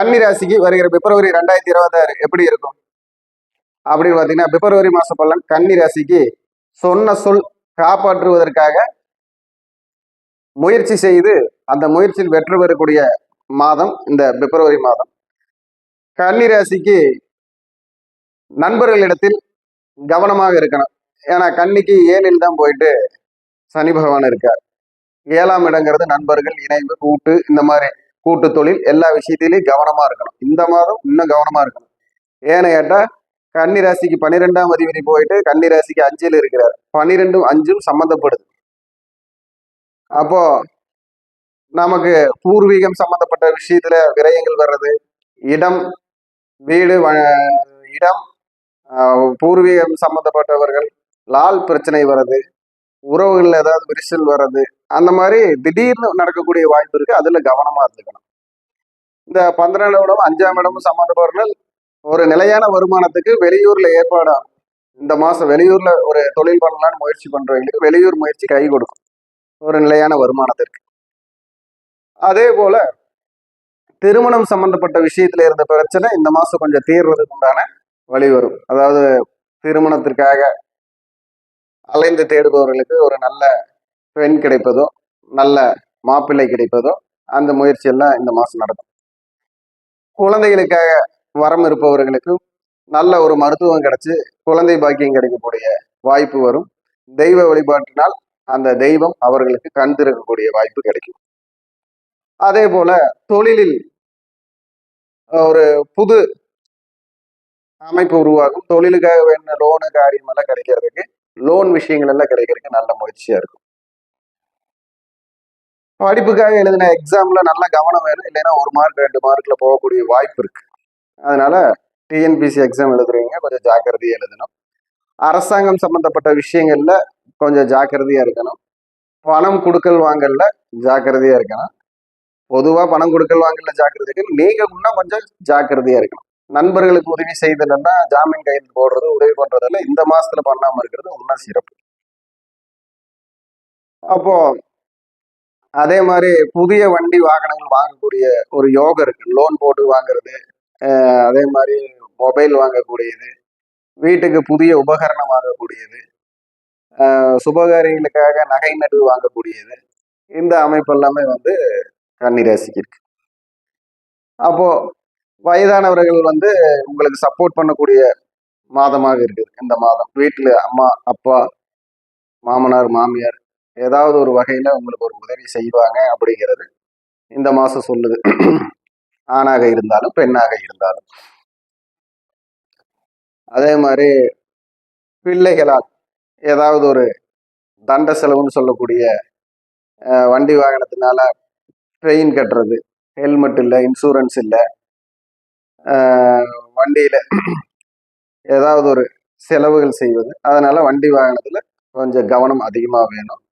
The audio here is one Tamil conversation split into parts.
கன்னிராசிக்கு வருகிற பிப்ரவரி ரெண்டாயிரத்தி இருபத்தாறு எப்படி இருக்கும்? அப்படின்னு பார்த்தீங்கன்னா பிப்ரவரி மாசம் பலன் கன்னிராசிக்கு சொன்ன சொல் காப்பாற்றுவதற்காக முயற்சி செய்து அந்த முயற்சியில் வெற்றி பெறக்கூடிய மாதம் இந்த பிப்ரவரி மாதம். கன்னிராசிக்கு நண்பர்களிடத்தில் கவனமாக இருக்கணும். ஏன்னா கன்னிக்கு ஏழில் தான் போயிட்டு சனி பகவான் இருக்கார். ஏழாம் இடங்கிறது நண்பர்கள் இணைவு கூட்டு இந்த மாதிரி கூட்டு தொழில் எல்லா விஷயத்திலையும் கவனமா இருக்கணும். இந்த மாதம் இன்னும் கவனமா இருக்கணும். ஏன்னு கேட்டா கன்னி ராசிக்கு பன்னிரெண்டாம் அதிபதி போயிட்டு கன்னி ராசிக்கு அஞ்சில் இருக்கிறார். பன்னிரெண்டும் அஞ்சும் சம்மந்தப்படுது அப்போ நமக்கு பூர்வீகம் சம்பந்தப்பட்ட விஷயத்துல விரயங்கள் வர்றது இடம் வீடு வ- இடம் பூர்வீகம் சம்பந்தப்பட்டவர்கள் லால் பிரச்சனை வர்றது உறவுகளில் ஏதாவது விரிசல் வர்றது அந்த மாதிரி திடீர்னு நடக்கக்கூடிய வாய்ப்பு இருக்கு. அதில் கவனமாக இருந்துக்கணும். இந்த பன்னிரெண்டாம் இடம் அஞ்சாம் இடமும் சம்மந்தப்பவர்கள் ஒரு நிலையான வருமானத்துக்கு வெளியூரில் ஏற்பாடாகும் இந்த மாதம் வெளியூரில் ஒரு தொழில் பண்ணலான்னு முயற்சி பண்ணுறவங்களுக்கு வெளியூர் முயற்சி கை கொடுக்கும். ஒரு நிலையான வருமானத்திற்கு. அதே போல் திருமணம் சம்பந்தப்பட்ட விஷயத்துல இருந்த பிரச்சனை இந்த மாதம் கொஞ்சம் தீர்றதுக்கு உண்டான வழி வரும் அதாவது திருமணத்திற்காக அலைந்து தேடுபவர்களுக்கு ஒரு நல்ல பெண் கிடைப்பதோ நல்ல மாப்பிள்ளை கிடைப்பதோ அந்த முயற்சியெல்லாம் இந்த மாதம் நடக்கும். குழந்தைகளுக்காக வரம் இருப்பவர்களுக்கு நல்ல ஒரு மருத்துவம் கிடைச்சி குழந்தை பாக்கியம் கிடைக்கக்கூடிய வாய்ப்பு வரும். தெய்வ வழிபாட்டினால் அந்த தெய்வம் அவர்களுக்கு கண் திறக்கக்கூடிய வாய்ப்பு கிடைக்கும். அதே போல தொழிலில் ஒரு புது அமைப்பு உருவாகும். தொழிலுக்காக வேணும் லோனு காரியமெல்லாம் கிடைக்கிறதுக்கு லோன் விஷயங்கள் எல்லாம் கிடைக்கிறதுக்கு நல்ல முயற்சியா இருக்கும். படிப்புக்காக எழுதின எக்ஸாம்ல நல்ல கவனம் வேணும். இல்லைன்னா ஒரு மார்க் ரெண்டு மார்க்ல போகக்கூடிய வாய்ப்பு இருக்கு. அதனால டிஎன்பிசி எக்ஸாம் எழுதுறவங்க கொஞ்சம் ஜாக்கிரதையா எழுதணும். அரசாங்கம் சம்பந்தப்பட்ட விஷயங்கள்ல கொஞ்சம் ஜாக்கிரதையா இருக்கணும். பணம் கொடுக்கல் வாங்கல ஜாக்கிரதையா இருக்கணும். பொதுவாக பணம் கொடுக்கல் வாங்கல ஜாக்கிரதை இருக்கணும். நீங்க இன்னும் கொஞ்சம் ஜாக்கிரதையா இருக்கணும். நண்பர்களுக்கு உதவி செய்தலன்னா ஜாமீன் கையெழுத்து போடுறது உதவி பண்றதெல்லாம் இந்த மாசத்துல பண்ணாம இருக்கிறது இன்னும் சிறப்பு. அப்போ அதே மாதிரி புதிய வண்டி வாகனங்கள் வாங்கக்கூடிய ஒரு யோகம் இருக்கு. லோன் போட்டு வாங்குறது அதே மாதிரி மொபைல் வாங்கக்கூடியது வீட்டுக்கு புதிய உபகரணம் வாங்கக்கூடியது சுபகாரியங்களுக்காக நகை நடுவு வாங்கக்கூடியது இந்த அமைப்பு எல்லாமே வந்து கன்னிராசிக்கு இருக்கு. அப்போ வயதானவர்கள் வந்து உங்களுக்கு சப்போர்ட் பண்ணக்கூடிய மாதமாக இருக்குது இந்த மாதம் வீட்டில் அம்மா அப்பா மாமனார் மாமியார் ஏதாவது ஒரு வகையில் உங்களுக்கு ஒரு உதவி செய்வாங்க அப்படிங்கிறது இந்த மாதம் சொல்லுது. ஆணாக இருந்தாலும் பெண்ணாக இருந்தாலும். அதே மாதிரி பிள்ளைகளால் ஏதாவது ஒரு தண்ட செலவுன்னு சொல்லக்கூடிய வண்டி வாகனத்தினால ட்ரெயின் கட்டுறது ஹெல்மெட் இல்லை இன்சூரன்ஸ் இல்லை வண்டியில ஏதாவது ஒரு செலவுகள் செய்வது. அதனால வண்டி வாகனத்துல கொஞ்சம் கவனம் அதிகமாக வேணும்.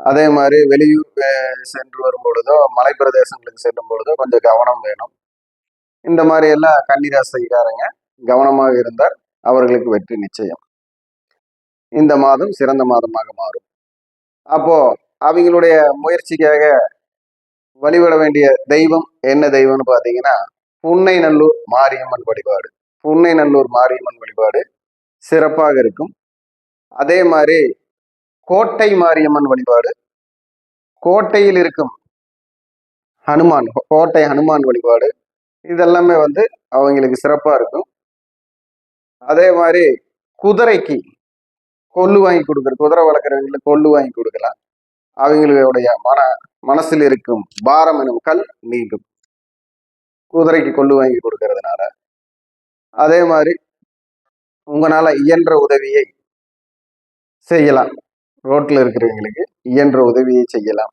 அதே மாதிரி வெளியூர் சென்று வரும் பொழுதோ மலை பிரதேசங்களுக்கு செல்லும் பொழுதோ கொஞ்சம் கவனம் வேணும். இந்த மாதிரி எல்லாம் கன்னிராசிக்காரங்க கவனமாக இருந்தால் அவர்களுக்கு வெற்றி நிச்சயம். இந்த மாதம் சிறந்த மாதமாக மாறும். அப்போ அவங்களுடைய முயற்சிக்காக வழிபட வேண்டிய தெய்வம் என்ன தெய்வம்னு பார்த்தீங்கன்னா புன்னை நல்லூர் மாரியம்மன் வழிபாடு. புன்னை நல்லூர் மாரியம்மன் வழிபாடு சிறப்பாக இருக்கும். அதே மாதிரி கோட்டை மாரியம்மன் வழிபாடு கோட்டையில் இருக்கும் ஹனுமான் கோட்டை ஹனுமான் வழிபாடு இதெல்லாமே வந்து அவங்களுக்கு சிறப்பாக இருக்கும். அதே மாதிரி குதிரைக்கு கொள்ளு வாங்கி கொடுக்குறது குதிரை வளர்க்குறவங்களுக்கு கொள்ளு வாங்கி கொடுக்கலாம். அவங்களுடைய மன மனசில் இருக்கும் பாரம் எனும் கல் நீங்கும். குதிரைக்கு கொண்டு வாங்கி கொடுக்கறதுனால. அதே மாதிரி உங்களால் இயன்ற உதவியை செய்யலாம். ரோட்டில் இருக்கிறவங்களுக்கு இயன்ற உதவியை செய்யலாம்.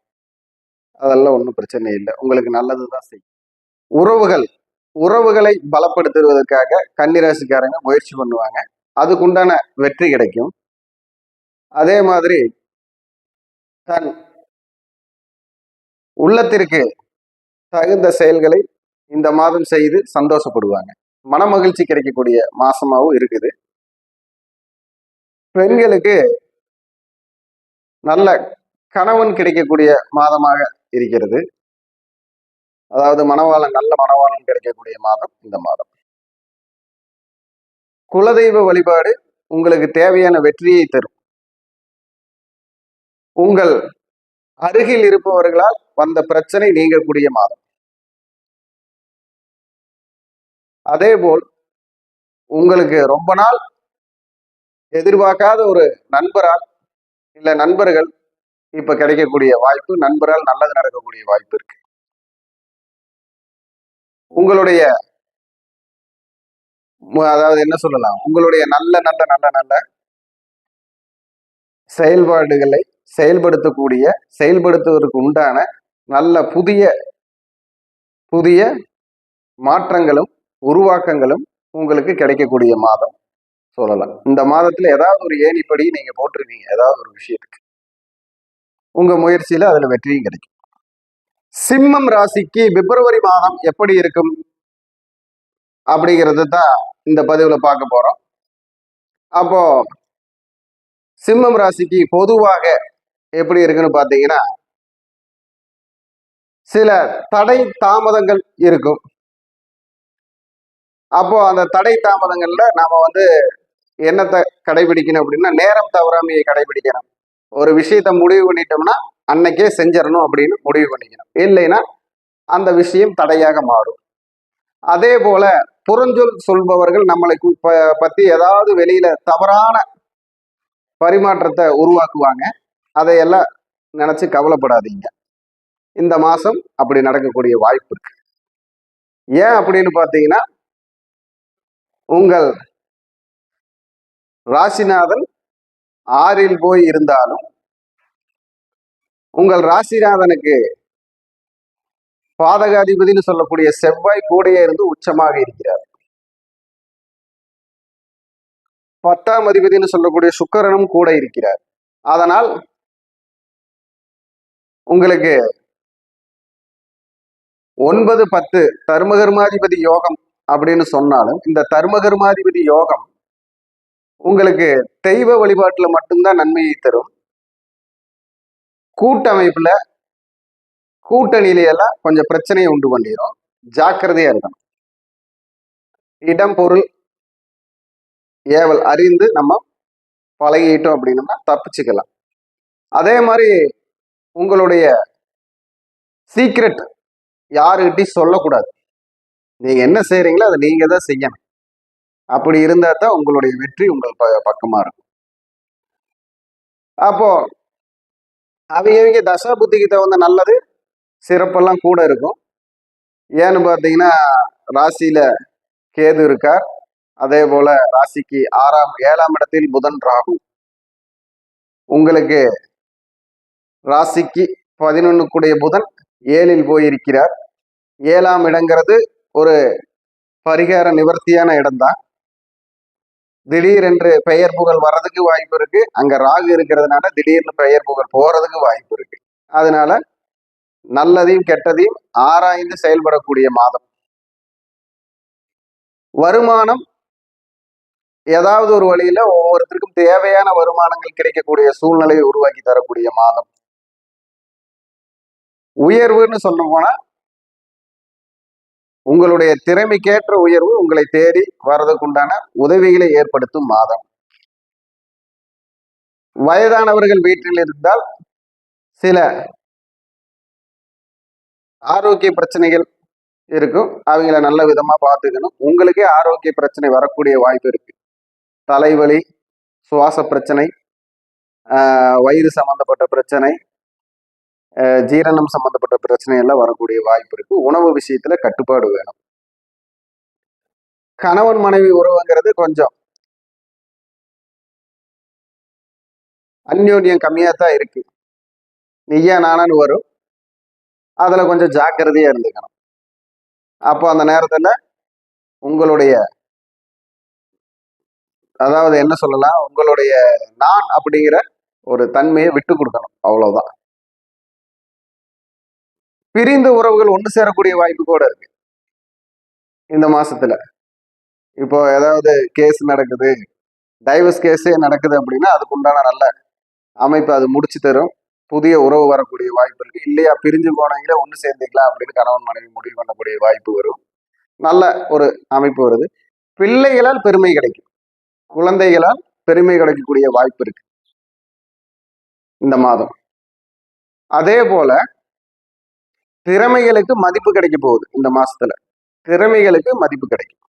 அதெல்லாம் ஒன்றும் பிரச்சனை இல்லை. உங்களுக்கு நல்லதுதான் செய்யும். உறவுகள் உறவுகளை பலப்படுத்துவதற்காக கன்னிராசிக்காரங்க முயற்சி பண்ணுவாங்க. அதுக்குண்டான வெற்றி கிடைக்கும். அதே மாதிரி தன் உள்ளத்திற்கு தகுந்த செயல்களை இந்த மாதம் செய்து சந்தோஷப்படுவாங்க. மனமகிழ்ச்சி கிடைக்கக்கூடிய மாசமாகவும் இருக்குது. பெண்களுக்கு நல்ல கணவன் கிடைக்கக்கூடிய மாதமாக இருக்கிறது. அதாவது மணவாளன் நல்ல மணவாளன் கிடைக்கக்கூடிய மாதம் இந்த மாதம். குலதெய்வ வழிபாடு உங்களுக்கு தேவையான வெற்றியை தரும். உங்கள் அருகில் இருப்பவர்களால் வந்த பிரச்சனை நீங்கக்கூடிய மாதம். அதேபோல் உங்களுக்கு ரொம்ப நாள் எதிர்பார்க்காத ஒரு நண்பரால் இல்லை நண்பர்கள் இப்போ கிடைக்கக்கூடிய வாய்ப்பு நண்பரால் நல்லது நடக்கக்கூடிய வாய்ப்பு இருக்கு. உங்களுடைய அதாவது என்ன சொல்லலாம்? உங்களுடைய நல்ல நல்ல நல்ல நல்ல செயல்பாடுகளை செயல்படுத்தக்கூடிய செயல்படுத்துவதற்கு உண்டான நல்ல புதிய புதிய மாற்றங்களும் உருவாக்கங்களும் உங்களுக்கு கிடைக்கக்கூடிய மாதம் சொல்லலாம். இந்த மாதத்துல ஏதாவது ஒரு ஏணிப்படி நீங்க போட்டிருக்கீங்க ஏதாவது ஒரு விஷயத்துக்கு. உங்க முயற்சியில அதுல வெற்றியும் கிடைக்கும். சிம்மம் ராசிக்கு பிப்ரவரி மாதம் எப்படி இருக்கும்? அப்படிங்கிறது தான் இந்த பதிவுல பார்க்க போறோம். அப்போ சிம்மம் ராசிக்கு பொதுவாக எப்படி இருக்குன்னு பார்த்தீங்கன்னா சில தடை தாமதங்கள் இருக்கும். அப்போ அந்த தடை தாமதங்கள்ல நாம வந்து என்னத்தை கடைபிடிக்கணும் அப்படின்னா நேரம் தவறாமையை கடைபிடிக்கணும். ஒரு விஷயத்த முடிவு பண்ணிட்டோம்னா அன்னைக்கே செஞ்சிடணும் அப்படின்னு முடிவு பண்ணிக்கணும். இல்லைன்னா அந்த விஷயம் தடையாக மாறும். அதே போல புறஞ்சொல் சொல்பவர்கள் நம்மளை கு- ப- பத்தி ஏதாவது வெளியில தவறான பரிமாற்றத்தை உருவாக்குவாங்க. அதையெல்லாம் நினைச்சு கவலைப்படாதீங்க. இந்த மாசம் அப்படி நடக்கக்கூடிய வாய்ப்பு இருக்கு. ஏன் அப்படின்னு பார்த்தீங்கன்னா உங்கள் ராசிநாதன் ஆறில் போய் இருந்தாலும் உங்கள் ராசிநாதனுக்கு பாதகாதிபதினு சொல்லக்கூடிய செவ்வாய் கூடையே இருந்து உச்சமாக இருக்கிறார். பத்தாம் அதிபதினு சொல்லக்கூடிய சுக்கரனும் கூட இருக்கிறார். அதனால் உங்களுக்கு ஒன்பது பத்து தர்மகர்மாதிபதி யோகம் அப்படின்னு சொன்னாலும் இந்த தர்மகர்மாதிபதி யோகம் உங்களுக்கு தெய்வ வழிபாட்டில் மட்டும்தான் நன்மையை தரும். கூட்டமைப்புல கூட்டணியில எல்லாம் கொஞ்சம் பிரச்சனையை உண்டு பண்ணிடும் ஜாக்கிரதையா இருக்கணும். இடம் பொருள் ஏவல் அறிந்து நம்ம பழகிட்டோம் அப்படின்னம்னா தப்பிச்சுக்கலாம். அதே மாதிரி உங்களுடைய சீக்ரெட் யாருக்கிட்டையும் சொல்லக்கூடாது. நீங்க என்ன செய்யறீங்களோ அதை நீங்க தான் செய்யணும். அப்படி இருந்தா தான் உங்களுடைய வெற்றி உங்கள் ப பக்கமா இருக்கும். அப்போ அவங்க தசா புத்திக்கு தகுந்த நல்லது சிறப்பெல்லாம் கூட இருக்கும். ஏன்னு பார்த்தீங்கன்னா ராசியில கேது இருக்கார். அதே போல ராசிக்கு ஆறாம் ஏழாம் இடத்தில் புதன் ராகு. உங்களுக்கு ராசிக்கு பதினொன்னுக்குடைய புதன் ஏழில் போயிருக்கிறார். ஏழாம் இடங்கிறது ஒரு பரிகார நிவர்த்தியான இடம்தான் திடீரென்று பெயர் புகழ் வர்றதுக்கு வாய்ப்பு இருக்கு. அங்க ராகு இருக்கிறதுனால திடீர்னு பெயர் புகழ் போறதுக்கு வாய்ப்பு இருக்கு. அதனால நல்லதையும் கெட்டதையும் ஆராய்ந்து செயல்படக்கூடிய மாதம். வருமானம் ஏதாவது ஒரு வழியில ஒவ்வொருத்தருக்கும் தேவையான வருமானங்கள் கிடைக்கக்கூடிய சூழ்நிலையை உருவாக்கி தரக்கூடிய மாதம். உயர்வுன்னு சொல்ல போனா உங்களுடைய திறமைக்கேற்ற உயர்வு உங்களை தேடி வர்றதுக்குண்டான உதவிகளை ஏற்படுத்தும் மாதம். வயதானவர்கள் வீட்டில் இருந்தால் சில ஆரோக்கிய பிரச்சனைகள் இருக்கும். அவங்கள நல்ல விதமா பார்த்துக்கணும். உங்களுக்கே ஆரோக்கிய பிரச்சனை வரக்கூடிய வாய்ப்பு இருக்கு. தலைவலி சுவாச பிரச்சனை வயிறு சம்பந்தப்பட்ட பிரச்சனை ஜீரணம் சம்பந்தப்பட்ட பிரச்சனை எல்லாம் வரக்கூடிய வாய்ப்பு இருக்கு. உணவு விஷயத்துல கட்டுப்பாடு வேணும். கணவன் மனைவி உறவுங்கிறது கொஞ்சம் அந்யோன்யம் கம்மியா தான் இருக்கு. நீயா நானான்னு வரும். அதுல கொஞ்சம் ஜாக்கிரதையா இருந்துக்கணும். அப்போ அந்த நேரத்துல உங்களுடைய அதாவது என்ன சொல்லலாம்? உங்களுடைய நான் அப்படிங்கிற ஒரு தன்மையை விட்டு கொடுக்கணும். அவ்வளவுதான். பிரிந்த உறவுகள் ஒன்று சேரக்கூடிய வாய்ப்பு கூட இருக்கு. இந்த மாசத்துல. இப்போ ஏதாவது கேஸ் நடக்குது. டைவர்ஸ் கேஸே நடக்குது அப்படின்னா அதுக்கு உண்டான நல்ல அமைப்பு அது முடிச்சு தரும். புதிய உறவு வரக்கூடிய வாய்ப்பு இருக்கு. இல்லையா பிரிஞ்சு போனவங்களே ஒன்று சேர்ந்துக்கலாம் அப்படின்னு கணவன் மனைவி முடிவு பண்ணக்கூடிய வாய்ப்பு வரும். நல்ல ஒரு அமைப்பு வருது. பிள்ளைகளால் பெருமை கிடைக்கும். குழந்தைகளால் பெருமை கிடைக்கக்கூடிய வாய்ப்பு இருக்கு. இந்த மாதம். அதே போல திறமைகளுக்கு மதிப்பு கிடைக்க போகுது இந்த மாசத்துல. திறமைகளுக்கு மதிப்பு கிடைக்கும்.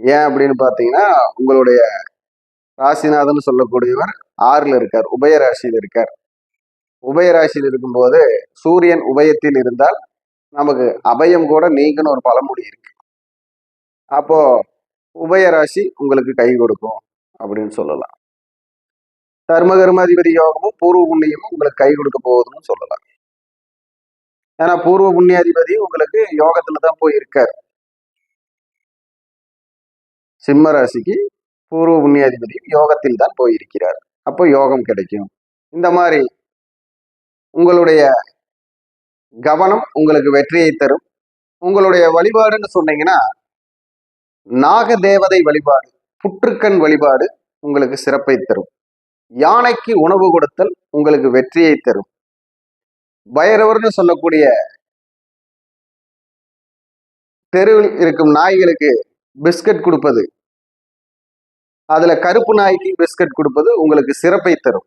ஏன் அப்படின்னு பார்த்தீங்கன்னா உங்களுடைய ராசிநாதன் சொல்லக்கூடியவர் ஆறுல இருக்கார் உபய ராசியில் இருக்கார். உபய ராசியில் இருக்கும்போது சூரியன் உபயத்தில் இருந்தால் நமக்கு அபயம் கூட நீங்கன்னு ஒரு பழமொழி இருக்கு. அப்போ உபய ராசி உங்களுக்கு கை கொடுக்கும் அப்படின்னு சொல்லலாம். தர்மகர்மாதிபதி யோகமும் பூர்வ புண்ணியமும் உங்களுக்கு கை கொடுக்க போகுதுன்னு சொல்லலாம். ஏன்னா பூர்வ புண்ணியாதிபதி உங்களுக்கு யோகத்துல தான் போய் இருக்கார் சிம்ம ராசிக்கு பூர்வ புண்ணியாதிபதி யோகத்தில் தான் போயிருக்கிறார். அப்போ யோகம் கிடைக்கும். இந்த மாதிரி உங்களுடைய கவனம் உங்களுக்கு வெற்றியை தரும். உங்களுடைய வழிபாடுன்னு சொன்னீங்கன்னா நாக தேவதை வழிபாடு புற்றுக்கண் வழிபாடு உங்களுக்கு சிறப்பை தரும். யானைக்கு உணவு கொடுத்தல் உங்களுக்கு வெற்றியை தரும். பைரவர்னு சொல்லக்கூடிய தெருவில் இருக்கும் நாய்களுக்கு பிஸ்கட் கொடுப்பது. அதுல கருப்பு நாய்க்கு பிஸ்கட் கொடுப்பது உங்களுக்கு சிறப்பை தரும்.